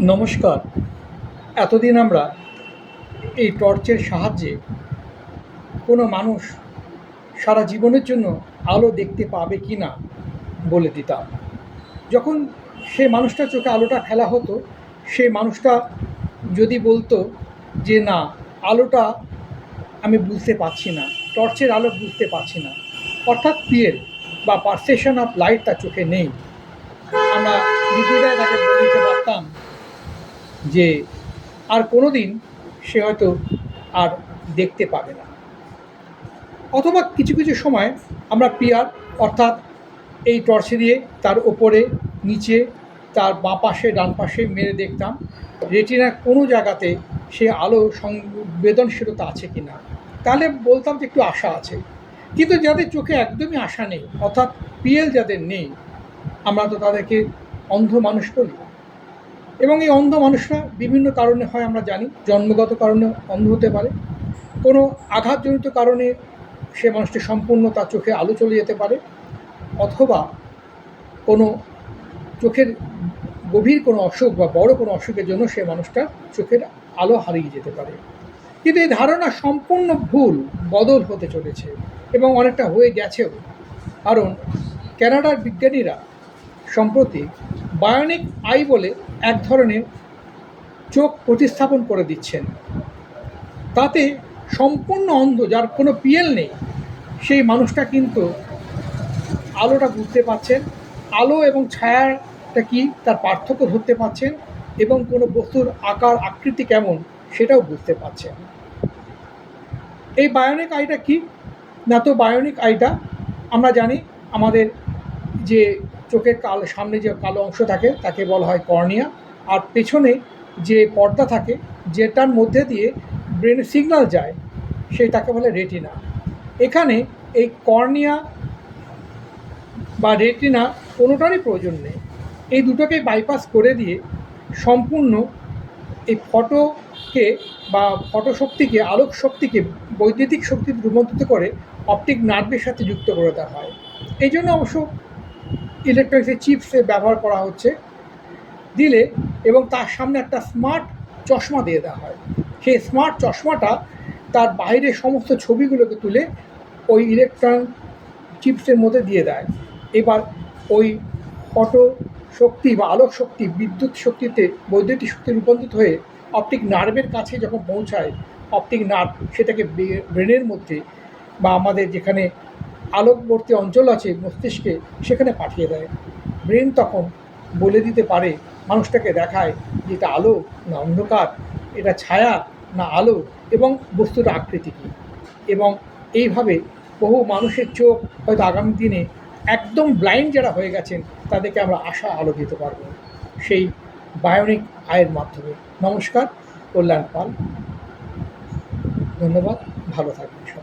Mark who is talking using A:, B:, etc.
A: নমস্কার। এতদিন আমরা এই টর্চের সাহায্যে কোনো মানুষ সারা জীবনের জন্য আলো দেখতে পাবে কি না বলে দিতাম। যখন সে মানুষটার চোখে আলোটা ফেলা হতো সেই মানুষটা যদি বলতো যে, না, আলোটা আমি বুঝতে পারছি না, টর্চের আলো বুঝতে পারছি না। অর্থাৎ পিএল বা পারসেশন অফ লাইট তার চোখে নেই। আমরা নিজেরাই তাকে বলে দিতে পারতাম যে আর কোনো দিন সে হয়তো আর দেখতে পাবে না। অথবা কিছু কিছু সময় আমরা পিয়ার, অর্থাৎ এই টর্চে দিয়ে তার ওপরে, নিচে, তার বাঁ পাশে, ডান পাশে মেরে দেখতাম রেটিনার কোনো জায়গাতে সে আলো সংবেদনশীলতা আছে কি না তাহলে বলতাম যে একটু আশা আছে। কিন্তু যাদের চোখে একদমই আশা নেই, অর্থাৎ পিএল যাদের নেই, আমরা তো তাদেরকে অন্ধ মানুষ বলি। এবং এই অন্ধ মানুষরা বিভিন্ন কারণে হয়, আমরা জানি। জন্মগত কারণে অন্ধ হতে পারে। কোনো আঘাতজনিত কারণে সে মানুষটি সম্পূর্ণ তার চোখে আলো চলে যেতে পারে অথবা কোনো চোখের গভীর কোনো অসুখ বা বড় কোনো অসুখের জন্য সে মানুষটার চোখের আলো হারিয়ে যেতে পারে। কিন্তু এই ধারণা সম্পূর্ণ ভুল, বদল হতে চলেছে এবং অনেকটা হয়ে গেছেও। কারণ ক্যানাডার বিজ্ঞানীরা সম্প্রতি বায়োনিক আই বলে এক ধরনের চোখ প্রতিস্থাপন করে দিচ্ছেন। তাতে সম্পূর্ণ অন্ধ, যার কোনো পিএল নেই, সেই মানুষটা কিন্তু আলোটা বুঝতে পারছেন, আলো এবং ছায়াটা কি তার পার্থক্য ধরতে পারছেন এবং কোনো বস্তুর আকার, আকৃতি কেমন সেটাও বুঝতে পারছেন। এই বায়োনিক আইটা কি? না তো বায়োনিক আইটা, আমরা জানি আমাদের যে চোখের কাল, সামনে যে কালো অংশ থাকে, তাকে বলা হয় কর্নিয়া। আর পেছনে যে পর্দা থাকে, যেটার মধ্যে দিয়ে ব্রেনে সিগন্যাল যায় সেটাকে বলে রেটিনা। এখানে এই কর্নিয়া বা রেটিনা কোনোটারই প্রয়োজন নেই। এই দুটোকে বাইপাস করে দিয়ে সম্পূর্ণ এই ফটোকে বা ফটো শক্তিকে আলোক শক্তিকে বৈদ্যুতিক শক্তিতে রূপান্তরিত করে অপটিক নার্ভের সাথে যুক্ত করে দেওয়া হয়। এই জন্য অবশ্য ইলেকট্রনিক্সের চিপসে ব্যবহার করা হচ্ছে, দিলে এবং তার সামনে একটা স্মার্ট চশমা দিয়ে দেওয়া হয়। সেই স্মার্ট চশমাটা তার বাইরে সমস্ত ছবিগুলোকে তুলে ওই ইলেকট্রন চিপসের মধ্যে দিয়ে দেয়। এবার ওই ফটো শক্তি বা আলোক শক্তি, বিদ্যুৎ শক্তিতে বৈদ্যুতিক শক্তি রূপান্তরিত হয়ে অপটিক নার্ভের কাছে যখন পৌঁছায় অপটিক নার্ভ সেটাকে ব্রেনের মধ্যে বা আমাদের যেখানে আলোকবর্তী অঞ্চল আছে মস্তিষ্কে, সেখানে পাঠিয়ে দেয়। ব্রেন তখন বলে দিতে পারে, মানুষটাকে দেখায় যে এটা আলো না অন্ধকার, এটা ছায়া না আলো এবং বস্তুর আকৃতি কী। এবং এইভাবে বহু মানুষের চোখ হয়তো আগামী দিনে একদম ব্লাইন্ড যারা হয়ে গেছেন, তাদেরকে আমরা আশা আলো দিতে পারব। সেই বায়োনিক আয়ের মাধ্যমে। নমস্কার, কল্যাণ পাল। ধন্যবাদ, ভালো থাকবেন সবাই।